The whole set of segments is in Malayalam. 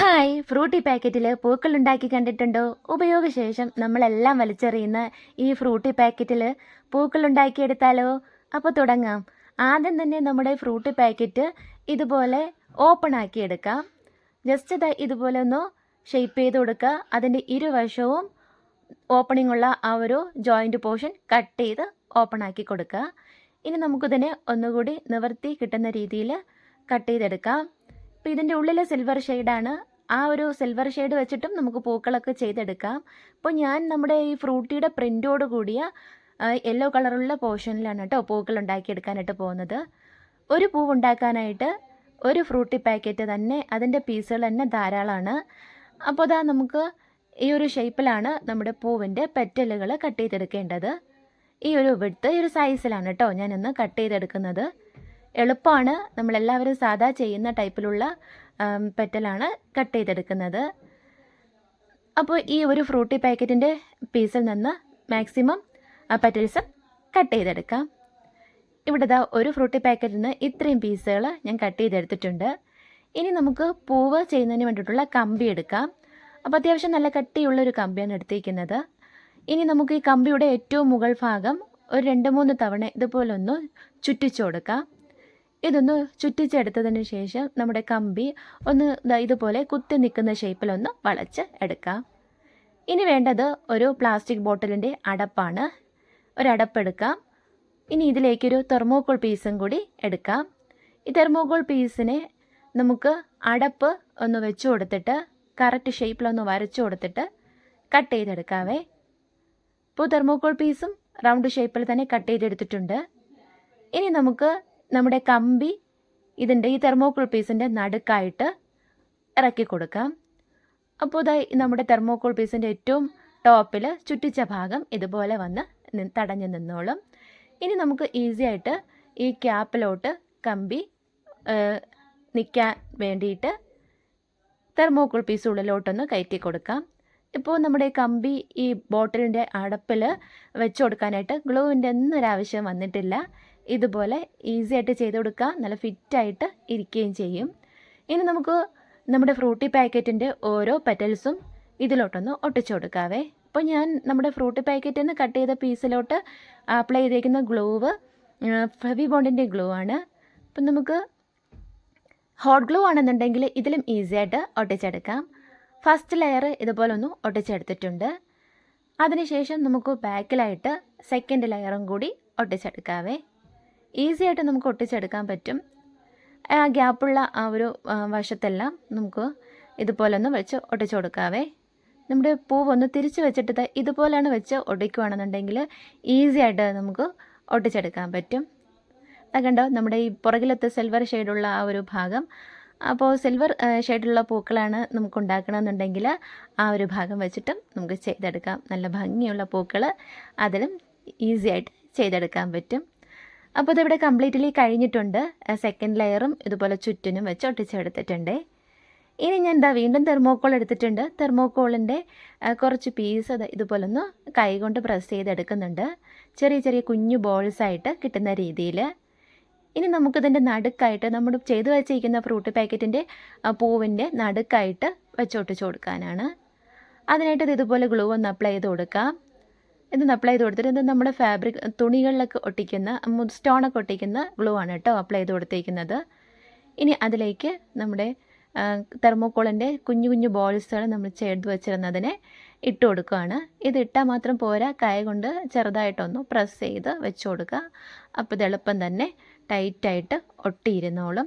ഹായ് ഫ്രൂട്ടി പാക്കറ്റിൽ പൂക്കൾ ഉണ്ടാക്കി കണ്ടിട്ടുണ്ടോ? ഉപയോഗശേഷം നമ്മളെല്ലാം വലിച്ചെറിയുന്ന ഈ ഫ്രൂട്ടി പാക്കറ്റിൽ പൂക്കൾ ഉണ്ടാക്കിയെടുത്താലോ അപ്പോൾ തുടങ്ങാം. ആദ്യം തന്നെ നമ്മുടെ ഫ്രൂട്ടി പാക്കറ്റ് ഇതുപോലെ ഓപ്പൺ ആക്കി എടുക്കാം. ജസ്റ്റ് ഇത് ഇതുപോലെ ഒന്ന് ഷെയ്പ്പ് ചെയ്ത് കൊടുക്കുക. അതിന്റെ ഇരുവശവും ഓപ്പണിംഗ് ഉള്ള ആ ഒരു ജോയിന്റ് പോർഷൻ കട്ട് ചെയ്ത് ഓപ്പൺ ആക്കി കൊടുക്കുക. ഇനി നമുക്കിതിനെ ഒന്നുകൂടി നിവർത്തി കിട്ടുന്ന രീതിയിൽ കട്ട് ചെയ്തെടുക്കാം. അപ്പോൾ ഇതിന്റെ ഉള്ളിൽ സിൽവർ ഷെയ്ഡാണ് ആ ഒരു സിൽവർ ഷെയ്ഡ് വെച്ചിട്ടും നമുക്ക് പൂക്കളൊക്കെ ചെയ്തെടുക്കാം. അപ്പോൾ ഞാൻ നമ്മുടെ ഈ ഫ്രൂട്ടിയുടെ പ്രിന്റോട് കൂടിയ യെല്ലോ കളറുള്ള പോർഷനിലാണ് കേട്ടോ പൂക്കൾ ഉണ്ടാക്കിയെടുക്കാനായിട്ട് പോകുന്നത്. ഒരു പൂവ് ഉണ്ടാക്കാനായിട്ട് ഒരു ഫ്രൂട്ടി പാക്കറ്റ് തന്നെ അതിന്റെ പീസുകൾ തന്നെ ധാരാളമാണ് അപ്പോൾ അതാ നമുക്ക് ഈ ഒരു ഷേപ്പിലാണ് നമ്മുടെ പൂവിന്റെ പെറ്റലുകൾ കട്ട് ചെയ്തെടുക്കേണ്ടത്. ഈ ഒരു വിടുത്ത് ഈ ഒരു സൈസിലാണ് കേട്ടോ ഞാനിന്ന് കട്ട് ചെയ്തെടുക്കുന്നത്. എളുപ്പമാണ് നമ്മളെല്ലാവരും സാധാ ചെയ്യുന്ന ടൈപ്പിലുള്ള പെറ്റലാണ് കട്ട് ചെയ്തെടുക്കുന്നത്. അപ്പോൾ ഈ ഒരു ഫ്രൂട്ടി പാക്കറ്റിന്റെ പീസിൽ നിന്ന് മാക്സിമം പെറ്റൽസ് കട്ട് ചെയ്തെടുക്കാം. ഇവിടെ ദാ ഒരു ഫ്രൂട്ടി പാക്കറ്റിൽ നിന്ന് ഇത്രയും പീസുകൾ ഞാൻ കട്ട് ചെയ്തെടുത്തിട്ടുണ്ട്. ഇനി നമുക്ക് പൂവ് ചെയ്യുന്നതിന് വേണ്ടിയിട്ടുള്ള കമ്പി എടുക്കാം. അപ്പോൾ അത്യാവശ്യം നല്ല കട്ടിയുള്ളൊരു കമ്പിയാണ് എടുത്തിരിക്കുന്നത്. ഇനി നമുക്ക് ഈ കമ്പിയുടെ ഏറ്റവും മുകൾ ഭാഗം ഒരു രണ്ട് മൂന്ന് തവണ ഇതുപോലൊന്ന് ചുറ്റിച്ചു കൊടുക്കാം. ഇതൊന്ന് ചുറ്റിച്ചെടുത്തതിന് ശേഷം നമ്മുടെ കമ്പി ഒന്ന് ഇതുപോലെ കുത്തി നിൽക്കുന്ന ഷേപ്പിലൊന്ന് വളച്ച് എടുക്കാം. ഇനി വേണ്ടത് ഒരു പ്ലാസ്റ്റിക് ബോട്ടിലിന്റെ അടപ്പാണ്. ഒരടപ്പെടുക്കാം ഇനി ഇതിലേക്കൊരു തെർമോക്കോൾ പീസും കൂടി എടുക്കാം. ഈ തെർമോക്കോൾ പീസിനെ നമുക്ക് അടപ്പ് ഒന്ന് വെച്ചു കൊടുത്തിട്ട് കറക്റ്റ് ഷേപ്പിലൊന്ന് വരച്ചു കൊടുത്തിട്ട് കട്ട് ചെയ്തെടുക്കാവേ. ഇപ്പോൾ തെർമോക്കോൾ പീസും റൗണ്ട് ഷേപ്പിൽ തന്നെ കട്ട് ചെയ്തെടുത്തിട്ടുണ്ട്. ഇനി നമുക്ക് നമ്മുടെ കമ്പി ഇതിന്റെ ഈ തെർമോക്കോൾ പീസിന്റെ നടുക്കായിട്ട് ഇറക്കി കൊടുക്കാം. അപ്പോൾ ഇതായി നമ്മുടെ തെർമോക്കോൾ പീസിന്റെ ഏറ്റവും ടോപ്പിൽ ചുറ്റിച്ച ഭാഗം ഇതുപോലെ വന്ന് തടഞ്ഞു നിന്നോളും. ഇനി നമുക്ക് ഈസി ആയിട്ട് ഈ ക്യാപ്പിലോട്ട് കമ്പി നിൽക്കാൻ വേണ്ടിയിട്ട് തെർമോക്കോൾ പീസ് ഉള്ളിലോട്ടൊന്ന് കയറ്റി കൊടുക്കാം. ഇപ്പോൾ നമ്മുടെ കമ്പി ഈ ബോട്ടിലിന്റെ അടപ്പിൽ വെച്ച് കൊടുക്കാനായിട്ട് ഗ്ലൂവിന്റെ ഒന്നും ഒരാവശ്യം വന്നിട്ടില്ല. ഇതുപോലെ ഈസി ആയിട്ട് ചെയ്ത് കൊടുക്കുക. നല്ല ഫിറ്റായിട്ട് ഇരിക്കുകയും ചെയ്യും. ഇനി നമുക്ക് നമ്മുടെ ഫ്രൂട്ടി പാക്കറ്റിന്റെ ഓരോ പെറ്റൽസും ഇതിലോട്ടൊന്ന് ഒട്ടിച്ചു കൊടുക്കാവേ. അപ്പോൾ ഞാൻ നമ്മുടെ ഫ്രൂട്ടി പാക്കറ്റിൽ നിന്ന് കട്ട് ചെയ്ത പീസിലോട്ട് അപ്ലൈ ചെയ്തേക്കുന്ന ഗ്ലൂവ് ഫെവി ബോണ്ടിന്റെ ഗ്ലൂ ആണ്. അപ്പം നമുക്ക് ഹോട്ട് ഗ്ലൂ ആണെന്നുണ്ടെങ്കിൽ ഇതിലും ഈസി ആയിട്ട് ഒട്ടിച്ചെടുക്കാം. ഫസ്റ്റ് ലെയർ ഇതുപോലെ ഒന്ന് ഒട്ടിച്ചെടുത്തിട്ടുണ്ട്. അതിനുശേഷം നമുക്ക് ബാക്കിലായിട്ട് സെക്കൻഡ് ലെയറും കൂടി ഒട്ടിച്ചെടുക്കാവേ. ഈസി ആയിട്ട് നമുക്ക് ഒട്ടിച്ചെടുക്കാൻ പറ്റും. ആ ഗ്യാപ്പുള്ള ആ ഒരു വശത്തെല്ലാം നമുക്ക് ഇതുപോലെ ഒന്ന് വെച്ച് ഒട്ടിച്ചു കൊടുക്കാവേ. നമ്മുടെ പൂവൊന്ന് തിരിച്ച് വെച്ചിട്ട് ഇതുപോലെയാണ് വെച്ച് ഒടിക്കുകയാണെന്നുണ്ടെങ്കിൽ ഈസി ആയിട്ട് നമുക്ക് ഒട്ടിച്ചെടുക്കാൻ പറ്റും. കണ്ടോ? നമ്മുടെ ഈ പുറകിലത്തെ സിൽവർ ഷെയ്ഡുള്ള ആ ഒരു ഭാഗം. അപ്പോൾ സിൽവർ ഷെയ്ഡുള്ള പൂക്കളാണ് നമുക്ക് ഉണ്ടാക്കണമെന്നുണ്ടെങ്കിൽ ആ ഒരു ഭാഗം വെച്ചിട്ടും നമുക്ക് ചെയ്തെടുക്കാം. നല്ല ഭംഗിയുള്ള പൂക്കൾ അതിലും ഈസി ആയിട്ട് ചെയ്തെടുക്കാൻ പറ്റും. അപ്പോൾ ഇതിവിടെ കംപ്ലീറ്റ്ലി കഴിഞ്ഞിട്ടുണ്ട്. സെക്കൻഡ് ലെയറും ഇതുപോലെ ചുറ്റിനും വെച്ച് ഒട്ടിച്ചെടുത്തിട്ടുണ്ട്. ഇനി ഞാൻ എന്താ വീണ്ടും തെർമോക്കോൾ എടുത്തിട്ടുണ്ട്. തെർമോക്കോളിന്റെ കുറച്ച് പീസ് ഇതുപോലെ ഒന്ന് കൈ കൊണ്ട് പ്രസ് ചെയ്തെടുക്കുന്നുണ്ട്. ചെറിയ ചെറിയ കുഞ്ഞു ബോൾസ് ആയിട്ട് കിട്ടുന്ന രീതിയിൽ ഇനി നമുക്കിതിന്റെ നടുക്കായിട്ട് നമ്മൾ ചെയ്തു വെച്ചിരിക്കുന്ന ഫ്രൂട്ട് പാക്കറ്റിന്റെ പൂവിന്റെ നടുക്കായിട്ട് വെച്ചൊട്ടിച്ചു കൊടുക്കാനാണ്. അതിനായിട്ട് ഇത് ഇതുപോലെ ഗ്ലൂ ഒന്ന് അപ്ലൈ ചെയ്ത് കൊടുക്കാം. ഇതൊന്ന് അപ്ലൈ ചെയ്ത് കൊടുത്തിട്ട് ഇത് നമ്മുടെ ഫാബ്രിക് തുണികളിലൊക്കെ ഒട്ടിക്കുന്ന സ്റ്റോണൊക്കെ ഒട്ടിക്കുന്ന ഗ്ലൂ ആണ് കേട്ടോ അപ്ലൈ ചെയ്ത് കൊടുത്തേക്കുന്നത്. ഇനി അതിലേക്ക് നമ്മുടെ തെർമോക്കോളിന്റെ കുഞ്ഞു കുഞ്ഞു ബോൾസുകൾ നമ്മൾ ചേർത്ത് വെച്ചിരുന്നതിനെ ഇട്ട് കൊടുക്കുകയാണ്. ഇത് ഇട്ടാൽ മാത്രം പോരാ കൈ കൊണ്ട് ചെറുതായിട്ടൊന്ന് പ്രസ് ചെയ്ത് വെച്ച് കൊടുക്കുക. അപ്പോൾ ഇത് എളുപ്പം തന്നെ ടൈറ്റായിട്ട് ഒട്ടിയിരുന്നോളും.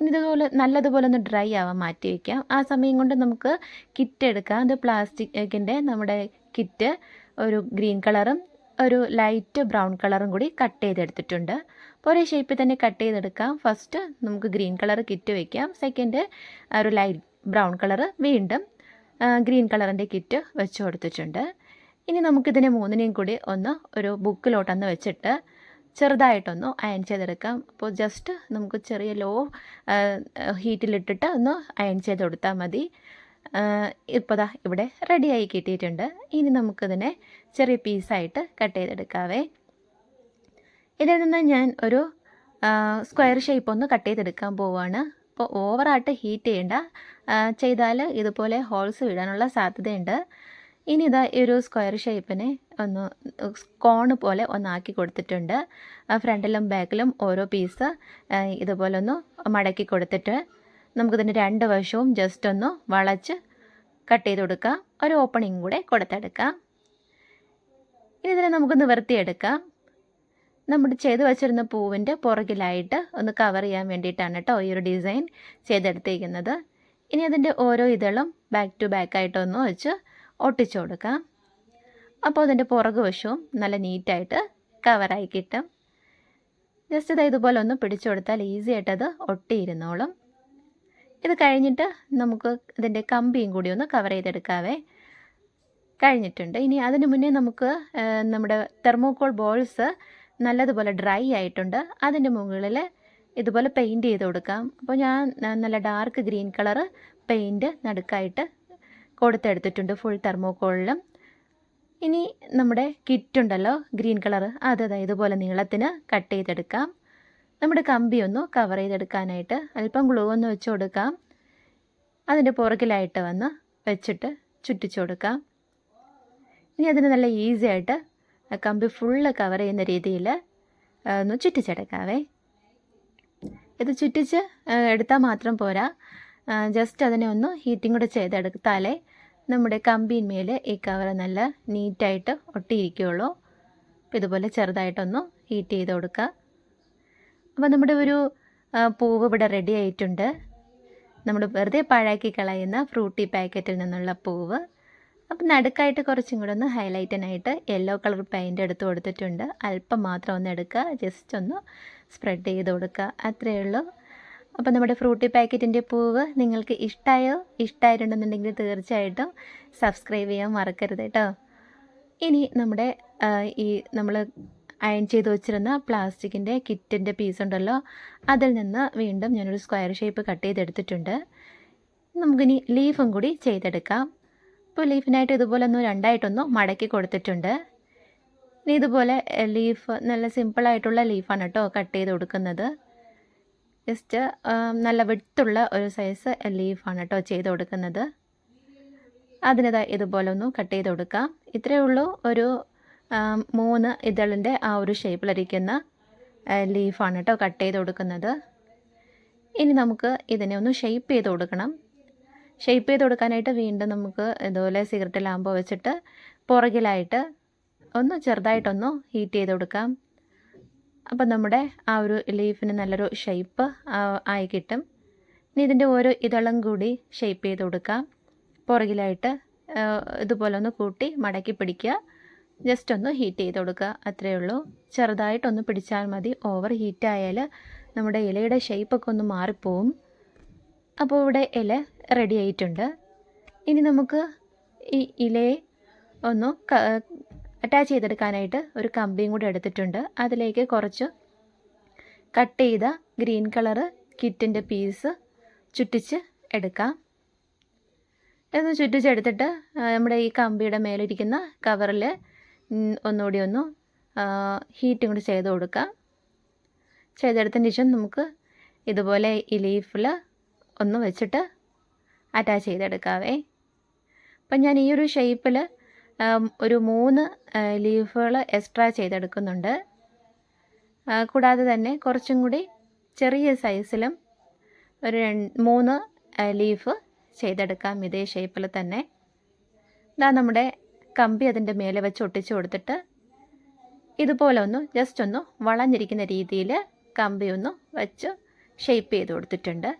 ഇനി ഇതുപോലെ നല്ലതുപോലെ ഒന്ന് ഡ്രൈ ആവാൻ മാറ്റി വയ്ക്കാം ആ സമയം കൊണ്ട് നമുക്ക് കിറ്റ് എടുക്കാം. അത് പ്ലാസ്റ്റിക്കിന്റെ നമ്മുടെ കിറ്റ് ഒരു ഗ്രീൻ കളറും ഒരു ലൈറ്റ് ബ്രൗൺ കളറും കൂടി കട്ട് ചെയ്തെടുത്തിട്ടുണ്ട്. അപ്പോൾ ഒരേ ഷേപ്പിൽ തന്നെ കട്ട് ചെയ്തെടുക്കാം. ഫസ്റ്റ് നമുക്ക് ഗ്രീൻ കളർ കിറ്റ് വയ്ക്കാം സെക്കൻഡ് ഒരു ലൈറ്റ് ബ്രൗൺ കളറ് വീണ്ടും ഗ്രീൻ കളറിന്റെ കിറ്റ് വെച്ച് കൊടുത്തിട്ടുണ്ട്. ഇനി നമുക്കിതിനെ മൂന്നിനെയും കൂടി ഒന്ന് ഒരു ബുക്കിലോട്ടൊന്ന് വെച്ചിട്ട് ചെറുതായിട്ടൊന്ന് അയൺ ചെയ്തെടുക്കാം. അപ്പോൾ ജസ്റ്റ് നമുക്ക് ചെറിയ ലോ ഹീറ്റിലിട്ടിട്ട് ഒന്ന് അയൺ ചെയ്ത് കൊടുത്താൽ മതി. ഇപ്പോൾ ദാ ഇവിടെ റെഡിയായി കിട്ടിയിട്ടുണ്ട്. ഇനി നമുക്കിതിനെ ചെറിയ പീസായിട്ട് കട്ട് ചെയ്തെടുക്കാവേ. ഇതിൽ നിന്ന് ഞാൻ ഒരു സ്ക്വയർ ഷേപ്പ് ഒന്ന് കട്ട് ചെയ്തെടുക്കാൻ പോവുകയാണ് അപ്പോൾ ഓവറായിട്ട് ഹീറ്റ് ചെയ്യേണ്ട. ചെയ്താൽ ഇതുപോലെ ഹോൾസ് വീഴാനുള്ള സാധ്യതയുണ്ട്. ഇനി ഇതാ ഈ ഒരു സ്ക്വയർ ഷേപ്പിനെ ഒന്ന് കോണ് പോലെ ഒന്നാക്കി കൊടുത്തിട്ടുണ്ട്. ഫ്രണ്ടിലും ബാക്കിലും ഓരോ പീസ് ഇതുപോലെ ഒന്ന് മടക്കി കൊടുത്തിട്ട് നമുക്കിതിന്റെ രണ്ട് വശവും ജസ്റ്റ് ഒന്ന് വളച്ച് കട്ട് ചെയ്ത് കൊടുക്കാം. ഒരു ഓപ്പണിങ് കൂടെ കൊടുത്തെടുക്കാം. ഇനി ഇതിനെ നമുക്ക് നിവർത്തിയെടുക്കാം. നമ്മൾ ചെയ്ത് വച്ചിരുന്ന പൂവിന്റെ പുറകിലായിട്ട് ഒന്ന് കവർ ചെയ്യാൻ വേണ്ടിയിട്ടാണ് കേട്ടോ ഈ ഒരു ഡിസൈൻ ചെയ്തെടുത്തിരിക്കുന്നത്. ഇനി അതിന്റെ ഓരോ ഇതളും ബാക്ക് ടു ബാക്ക് ആയിട്ടൊന്ന് വെച്ച് ഒട്ടിച്ചു കൊടുക്കാം. അപ്പോൾ അതിന്റെ പുറകു വശവും നല്ല നീറ്റായിട്ട് കവറായി കിട്ടും. ജസ്റ്റ് ഇത് ഇതുപോലെ ഒന്ന് പിടിച്ചു കൊടുത്താൽ ഈസി ആയിട്ടത് ഒട്ടിയിരുന്നോളും. ഇത് കഴിഞ്ഞിട്ട് നമുക്ക് ഇതിന്റെ കമ്പിയും കൂടി ഒന്ന് കവർ ചെയ്തെടുക്കാവേ. കഴിഞ്ഞിട്ടുണ്ട്. ഇനി അതിന് മുന്നേ നമുക്ക് നമ്മുടെ തെർമോക്കോൾ ബോൾസ് നല്ലതുപോലെ ഡ്രൈ ആയിട്ടുണ്ട്. അതിന്റെ മുകളിൽ ഇതുപോലെ പെയിന്റ് ചെയ്ത് കൊടുക്കാം. അപ്പോൾ ഞാൻ നല്ല ഡാർക്ക് ഗ്രീൻ കളറ് പെയിന്റ് നടുക്കായിട്ട് കൊടുത്തെടുത്തിട്ടുണ്ട് ഫുൾ തെർമോക്കോളിലും ഇനി നമ്മുടെ കിറ്റുണ്ടല്ലോ ഗ്രീൻ കളർ അത് ഇതുപോലെ നീളത്തിന് കട്ട് ചെയ്തെടുക്കാം. നമ്മുടെ കമ്പി ഒന്ന് കവർ ചെയ്തെടുക്കാനായിട്ട് അല്പം ഗ്ലൂ ഒന്ന് വെച്ച് കൊടുക്കാം. അതിന്റെ പുറകിലായിട്ട് വന്ന് വെച്ചിട്ട് ചുറ്റിച്ചു കൊടുക്കാം. ഇനി അതിന് നല്ല ഈസി ആയിട്ട് കമ്പി ഫുള്ള് കവർ ചെയ്യുന്ന രീതിയിൽ ഒന്ന് ചുറ്റിച്ചെടുക്കാവേ. ഇത് ചുറ്റിച്ച് എടുത്താൽ മാത്രം പോരാ. ജസ്റ്റ് അതിനെ ഒന്ന് ഹീറ്റിംഗ് കൂടെ ചെയ്തെടുത്താലേ നമ്മുടെ കമ്പിന്മേൽ ഈ കവർ നല്ല നീറ്റായിട്ട് ഒട്ടിയിരിക്കുകയുള്ളൂ. ഇതുപോലെ ചെറുതായിട്ടൊന്ന് ഹീറ്റ് ചെയ്ത് കൊടുക്കുക അപ്പോൾ നമ്മുടെ ഒരു പൂവ് ഇവിടെ റെഡി ആയിട്ടുണ്ട്. നമ്മൾ വെറുതെ പാഴാക്കി കളയുന്ന ഫ്രൂട്ടി പാക്കറ്റിൽ നിന്നുള്ള പൂവ്. അപ്പം നടുക്കായിട്ട് കുറച്ചും കൂടെ ഒന്ന് ഹൈലൈറ്റിനായിട്ട് യെല്ലോ കളർ പെയിന്റ് എടുത്ത് കൊടുത്തിട്ടുണ്ട്. അല്പം മാത്രം ഒന്ന് എടുക്കുക. ജസ്റ്റ് ഒന്ന് സ്പ്രെഡ് ചെയ്ത് കൊടുക്കുക. അത്രയേ ഉള്ളൂ. അപ്പോൾ നമ്മുടെ ഫ്രൂട്ടി പാക്കറ്റിന്റെ പൂവ് നിങ്ങൾക്ക് ഇഷ്ടമായോ ഇഷ്ടമായിട്ടുണ്ടെന്നുണ്ടെങ്കിൽ തീർച്ചയായിട്ടും സബ്സ്ക്രൈബ് ചെയ്യാൻ മറക്കരുത് കേട്ടോ. ഇനി നമ്മുടെ ഈ നമ്മൾ അയൺ ചെയ്ത് വെച്ചിരുന്ന പ്ലാസ്റ്റിക്കിന്റെ കിറ്റിന്റെ പീസ് ഉണ്ടല്ലോ അതിൽ നിന്ന് വീണ്ടും ഞാനൊരു സ്ക്വയർ ഷേപ്പ് കട്ട് ചെയ്തെടുത്തിട്ടുണ്ട്. നമുക്കിനി ലീഫും കൂടി ചെയ്തെടുക്കാം. ഇപ്പോൾ ലീഫിനായിട്ട് ഇതുപോലെ ഒന്ന് രണ്ടായിട്ടൊന്ന് മടക്കി കൊടുത്തിട്ടുണ്ട്. ഇനി ഇതുപോലെ ലീഫ് നല്ല സിമ്പിളായിട്ടുള്ള ലീഫാണ് കേട്ടോ കട്ട് ചെയ്ത് കൊടുക്കുന്നത്. ജസ്റ്റ് നല്ല വിട്ടുള്ള ഒരു സൈസ് ലീഫാണ് കേട്ടോ ചെയ്ത് കൊടുക്കുന്നത്. അതിനിതാ ഇതുപോലെ ഒന്ന് കട്ട് ചെയ്ത് കൊടുക്കാം. ഇത്രയേ ഉള്ളൂ ഒരു മൂന്ന് ഇതളിന്റെ ആ ഒരു ഷേപ്പിലിരിക്കുന്ന ലീഫാണ് കേട്ടോ കട്ട് ചെയ്ത് കൊടുക്കുന്നത്. ഇനി നമുക്ക് ഇതിനെ ഒന്ന് ഷേപ്പ് ചെയ്ത് കൊടുക്കണം. ഷേപ്പ് ചെയ്ത് കൊടുക്കാനായിട്ട് വീണ്ടും നമുക്ക് ഇതുപോലെ സിഗരറ്റ് ലാമ്പ് വെച്ചിട്ട് പുറകിലായിട്ട് ഒന്ന് ചെറുതായിട്ടൊന്ന് ഹീറ്റ് ചെയ്ത് കൊടുക്കാം. അപ്പം നമ്മുടെ ആ ഒരു ലീഫിന് നല്ലൊരു ഷേപ്പ് ആയി കിട്ടും. ഇനി ഇതിന്റെ ഓരോ ഇതളും കൂടി ഷേപ്പ് ചെയ്ത് കൊടുക്കാം. പുറകിലായിട്ട് ഇതുപോലെ ഒന്ന് കൂട്ടി മടക്കി പിടിക്കുക. ജസ്റ്റ് ഒന്ന് ഹീറ്റ് ചെയ്ത് കൊടുക്കുക. അത്രയേ ഉള്ളൂ. ചെറുതായിട്ടൊന്ന് പിടിച്ചാൽ മതി. ഓവർ ഹീറ്റ് ആയാൽ നമ്മുടെ ഇലയുടെ ഷേപ്പൊക്കെ ഒന്ന് മാറിപ്പോവും. അപ്പോൾ ഇവിടെ ഇല റെഡി ആയിട്ടുണ്ട്. ഇനി നമുക്ക് ഈ ഇലയെ ഒന്ന് അറ്റാച്ച് ചെയ്തെടുക്കാനായിട്ട് ഒരു കമ്പിയും കൂടി എടുത്തിട്ടുണ്ട്. അതിലേക്ക് കുറച്ച് കട്ട് ചെയ്ത ഗ്രീൻ കളറ് കിറ്റിന്റെ പീസ് ചുറ്റിച്ച് എടുക്കാം. ഇതൊന്ന് ചുറ്റിച്ചെടുത്തിട്ട് നമ്മുടെ ഈ കമ്പിയുടെ മേലിരിക്കുന്ന കവറിൽ ഒന്നുകൂടി ഒന്ന് ഹീറ്റും കൂടി ചെയ്ത് കൊടുക്കാം. ചെയ്തെടുത്തതിന് ശേഷം നമുക്ക് ഇതുപോലെ ഈ ലീഫിൽ ഒന്ന് വെച്ചിട്ട് അറ്റാച്ച് ചെയ്തെടുക്കാവേ. അപ്പം ഞാൻ ഈ ഒരു ഷേപ്പിൽ ഒരു മൂന്ന് ലീഫുകൾ എക്സ്ട്രാ ചെയ്തെടുക്കുന്നുണ്ട്. കൂടാതെ തന്നെ കുറച്ചും കൂടി ചെറിയ സൈസിലും ഒരു മൂന്ന് ലീഫ് ചെയ്തെടുക്കാം ഇതേ ഷേപ്പിൽ തന്നെ. ഇതാ നമ്മുടെ കമ്പി അതിന്റെ മേലെ വെച്ച് ഒട്ടിച്ചു കൊടുത്തിട്ട് ഇതുപോലെ ഒന്ന് ജസ്റ്റ് ഒന്ന് വളഞ്ഞിരിക്കുന്ന രീതിയിൽ കമ്പി ഒന്ന് വെച്ച് ഷേപ്പ് ചെയ്ത് കൊടുത്തിട്ടുണ്ട്.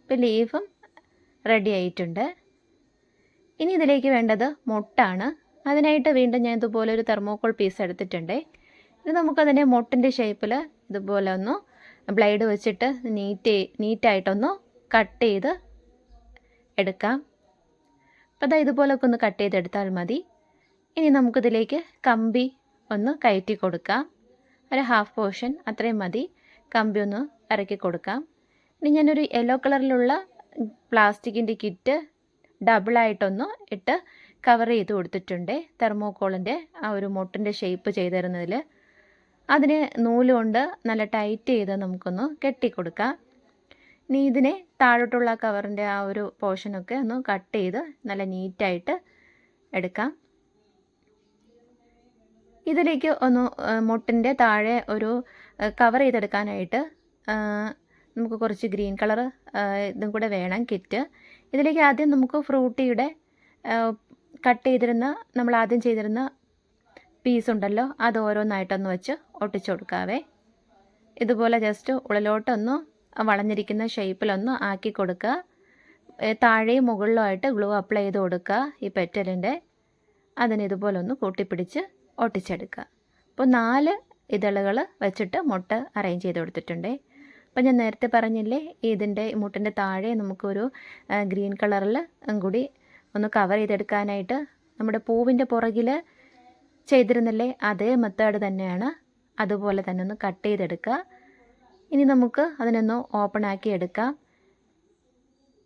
ഇപ്പോൾ ലീഫും റെഡി ആയിട്ടുണ്ട്. ഇനി ഇതിലേക്ക് വേണ്ടത് മുട്ടാണ്. അതിനായിട്ട് വീണ്ടും ഞാൻ ഇതുപോലെ ഒരു തെർമോക്കോൾ പീസ് എടുത്തിട്ടുണ്ട്. ഇത് നമുക്കതിന്റെ മുട്ടിന്റെ ഷേപ്പിൽ ഇതുപോലെ ഒന്ന് ബ്ലൈഡ് വെച്ചിട്ട് നീറ്റ് നീറ്റായിട്ടൊന്ന് കട്ട് ചെയ്ത് എടുക്കാം. അപ്പോൾ അതാ ഇതുപോലൊക്കെ ഒന്ന് കട്ട് ചെയ്തെടുത്താൽ മതി. ഇനി നമുക്കിതിലേക്ക് കമ്പി ഒന്ന് കയറ്റി കൊടുക്കാം. ഒരു ഹാഫ് പോർഷൻ അത്രയും മതി. കമ്പി ഒന്ന് ഇറക്കി കൊടുക്കാം. ഇനി ഞാനൊരു യെല്ലോ കളറിലുള്ള പ്ലാസ്റ്റിക്കിന്റെ കിറ്റ് ഡബിളായിട്ടൊന്ന് ഇട്ട് കവർ ചെയ്ത് കൊടുത്തിട്ടുണ്ട്. തെർമോക്കോളിന്റെ ആ ഒരു മുട്ടിന്റെ ഷേപ്പ് ചെയ്ത് തരുന്നതിൽ അതിന് നൂലുകൊണ്ട് നല്ല ടൈറ്റ് ചെയ്ത് നമുക്കൊന്ന് കെട്ടിക്കൊടുക്കാം ഇനി ഇതിനെ താഴോട്ടുള്ള കവറിന്റെ ആ ഒരു പോർഷനൊക്കെ ഒന്ന് കട്ട് ചെയ്ത് നല്ല നീറ്റായിട്ട് എടുക്കാം. ഇതിലേക്ക് ഒന്ന് മുട്ടിന്റെ താഴെ ഒരു കവർ ചെയ്തെടുക്കാനായിട്ട് നമുക്ക് കുറച്ച് ഗ്രീൻ കളർ ഇതും കൂടെ വേണം കിറ്റ് ഇതിലേക്ക് ആദ്യം നമുക്ക് ഫ്രൂട്ടിയുടെ കട്ട് ചെയ്തിരുന്ന നമ്മൾ ആദ്യം ചെയ്തിരുന്ന പീസ് ഉണ്ടല്ലോ അത് ഓരോന്നായിട്ടൊന്ന് വെച്ച് ഒട്ടിച്ചു കൊടുക്കാവേ. ഇതുപോലെ ജസ്റ്റ് ഉള്ളിലോട്ടൊന്ന് വളഞ്ഞിരിക്കുന്ന ഷേപ്പിലൊന്ന് ആക്കി കൊടുക്കുക താഴെയും മുകളിലുമായിട്ട് ഗ്ലൂ അപ്ലൈ ചെയ്ത് കൊടുക്കുക ഈ പെറ്റലിന്റെ അതിന് ഇതുപോലെ ഒന്ന് കൂട്ടിപ്പിടിച്ച് ഒട്ടിച്ചെടുക്കുക. അപ്പോൾ നാല് ഇതളുകൾ വെച്ചിട്ട് മുട്ട അറേഞ്ച് ചെയ്ത് കൊടുത്തിട്ടുണ്ട്. അപ്പോൾ ഞാൻ നേരത്തെ പറഞ്ഞില്ലേ ഇതിന്റെ മുട്ടിന്റെ താഴെ നമുക്കൊരു ഗ്രീൻ കളറിൽ കൂടി ഒന്ന് കവർ ചെയ്തെടുക്കാനായിട്ട് നമ്മുടെ പൂവിന്റെ പുറകിൽ ചെയ്തിരുന്നില്ലേ അതേ മെത്തേഡ് തന്നെയാണ്. അതുപോലെ തന്നെ ഒന്ന് കട്ട് ചെയ്തെടുക്കുക. ഇനി നമുക്ക് അതിനൊന്ന് ഓപ്പൺ ആക്കി എടുക്കാം.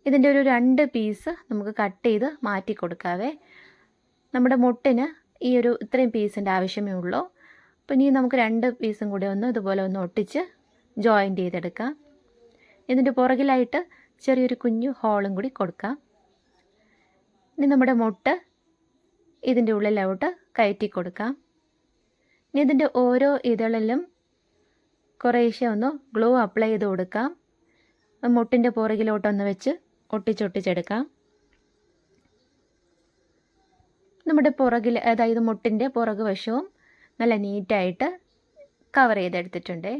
ഇതിന്റെ ഒരു രണ്ട് പീസ് നമുക്ക് കട്ട് ചെയ്ത് മാറ്റി കൊടുക്കാവേ. നമ്മുടെ മുട്ടിന് ഈ ഒരു ഇത്രയും പീസിന്റെ ആവശ്യമേ ഉള്ളൂ. അപ്പോൾ ഇനി നമുക്ക് രണ്ട് പീസും കൂടി ഒന്ന് ഇതുപോലെ ഒന്ന് ഒട്ടിച്ച് ജോയിന്റ് ചെയ്തെടുക്കാം. ഇതിന്റെ പുറകിലായിട്ട് ചെറിയൊരു കുഞ്ഞു ഹോളും കൂടി കൊടുക്കാം. ഇനി നമ്മുടെ മുട്ട് ഇതിന്റെ ഉള്ളിലോട്ട് കയറ്റി കൊടുക്കാം. ഇനി ഇതിന്റെ ഓരോ ഇതളിലും കുറേശ്ശെ ഒന്ന് ഗ്ലോ അപ്ലൈ ചെയ്ത് കൊടുക്കാം. മുട്ടിന്റെ പുറകിലോട്ടൊന്ന് വെച്ച് ഒട്ടിച്ചൊട്ടിച്ചെടുക്കാം നമ്മുടെ പുറകിൽ അതായത് മുട്ടിന്റെ പുറകു വശവും നല്ല നീറ്റായിട്ട് കവർ ചെയ്തെടുത്തിട്ടുണ്ട്.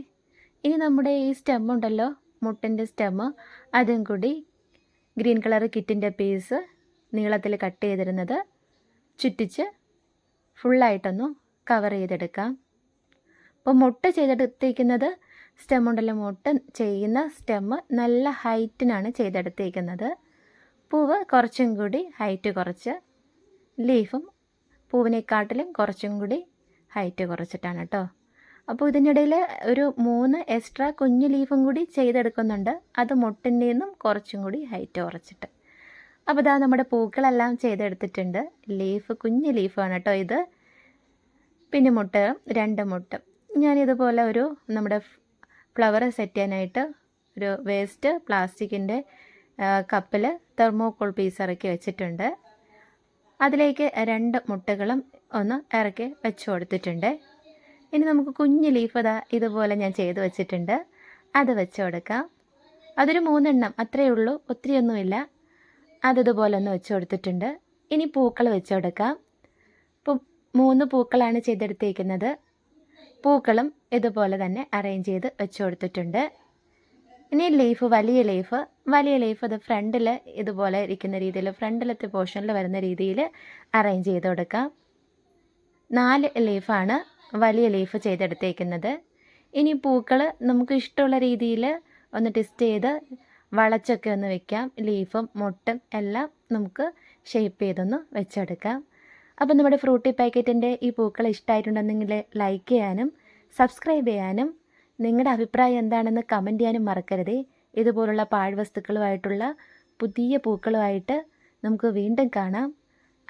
ഇനി നമ്മുടെ ഈ സ്റ്റെം ഉണ്ടല്ലോ മുട്ടിന്റെ സ്റ്റെം അതും കൂടി ഗ്രീൻ കളർ കിറ്റിന്റെ പീസ് നീളത്തിൽ കട്ട് ചെയ്തിരുന്നത് ചുറ്റിച്ച് ഫുള്ളായിട്ടൊന്ന് കവർ ചെയ്തെടുക്കാം. അപ്പോൾ മുട്ട ചെയ്തെടുത്തേക്കുന്നത് സ്റ്റെം ഉണ്ടല്ലോ മുട്ട ചെയ്യുന്ന സ്റ്റെം നല്ല ഹൈറ്റിനാണ് ചെയ്തെടുത്തേക്കുന്നത് പൂവ് കുറച്ചും കൂടി ഹൈറ്റ് കുറച്ച് ലീഫും പൂവിനെക്കാട്ടിലും കുറച്ചും കൂടി ഹൈറ്റ് കുറച്ചിട്ടാണ് കേട്ടോ. അപ്പോൾ ഇതിനിടയിൽ ഒരു മൂന്ന് എക്സ്ട്രാ കുഞ്ഞു ലീഫും കൂടി ചെയ്തെടുക്കുന്നുണ്ട്. അത് മുട്ടിന്റെ നിന്നും കുറച്ചും കൂടി ഹൈറ്റ് കുറച്ചിട്ട്. അപ്പോൾ ഇതാ നമ്മുടെ പൂക്കളെല്ലാം ചെയ്തെടുത്തിട്ടുണ്ട്. ലീഫ് കുഞ്ഞു ലീഫാണ് കേട്ടോ ഇത്. പിന്നെ മുട്ട രണ്ട് മുട്ട. ഞാനിതുപോലെ ഒരു നമ്മുടെ ഫ്ലവർ സെറ്റ് ചെയ്യാനായിട്ട് ഒരു വേസ്റ്റ് പ്ലാസ്റ്റിക്കിന്റെ കപ്പിൽ തെർമോക്കോൾ പീസ് ഇറക്കി വെച്ചിട്ടുണ്ട്. അതിലേക്ക് രണ്ട് മുട്ടകളും ഒന്ന് ഇറക്കി വെച്ച് കൊടുത്തിട്ടുണ്ട്. ഇനി നമുക്ക് കുഞ്ഞ് ലീഫ് അതാ ഇതുപോലെ ഞാൻ ചെയ്ത് വെച്ചിട്ടുണ്ട്. അത് വെച്ച് കൊടുക്കാം. അതൊരു മൂന്നെണ്ണം അത്രയേ ഉള്ളൂ ഒത്തിരിയൊന്നുമില്ല. അതിതുപോലെ ഒന്ന് വെച്ച് കൊടുത്തിട്ടുണ്ട്. ഇനി പൂക്കൾ വെച്ച് കൊടുക്കാം. ഇപ്പം മൂന്ന് പൂക്കളാണ് ചെയ്തെടുത്തേക്കുന്നത്. പൂക്കളും ഇതുപോലെ തന്നെ അറേഞ്ച് ചെയ്ത് വെച്ച് കൊടുത്തിട്ടുണ്ട്. ഇനി ലീഫ് വലിയ ലീഫ് വലിയ ലീഫ് അത് ഫ്രണ്ടിൽ ഇതുപോലെ ഇരിക്കുന്ന രീതിയിൽ ഫ്രണ്ടിലത്തെ പോർഷനിൽ വരുന്ന രീതിയിൽ അറേഞ്ച് ചെയ്ത് കൊടുക്കാം. നാല് ലീഫാണ് വലിയ ലീഫ് ചെയ്തെടുത്തേക്കുന്നത്. ഇനി പൂക്കൾ നമുക്ക് ഇഷ്ടമുള്ള രീതിയിൽ ഒന്ന് ടെസ്റ്റ് ചെയ്ത് വളച്ചൊക്കെ ഒന്ന് വെക്കാം. ലീഫും മുട്ടും എല്ലാം നമുക്ക് ഷേപ്പ് ചെയ്തൊന്ന് വെച്ചെടുക്കാം. അപ്പോൾ നമ്മുടെ ഫ്രൂട്ടി പാക്കറ്റിന്റെ ഈ പൂക്കൾ ഇഷ്ടമായിട്ടുണ്ടെന്നെങ്കിൽ ലൈക്ക് ചെയ്യാനും സബ്സ്ക്രൈബ് ചെയ്യാനും നിങ്ങളുടെ അഭിപ്രായം എന്താണെന്ന് കമന്റ് ചെയ്യാനും മറക്കരുതേ. ഇതുപോലുള്ള പാഴ്വസ്തുക്കളുമായിട്ടുള്ള പുതിയ പൂക്കളുമായിട്ട് നമുക്ക് വീണ്ടും കാണാം.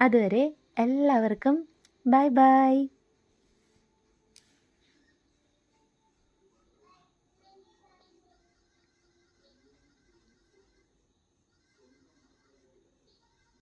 അതുവരെ എല്ലാവർക്കും ബൈ ബൈ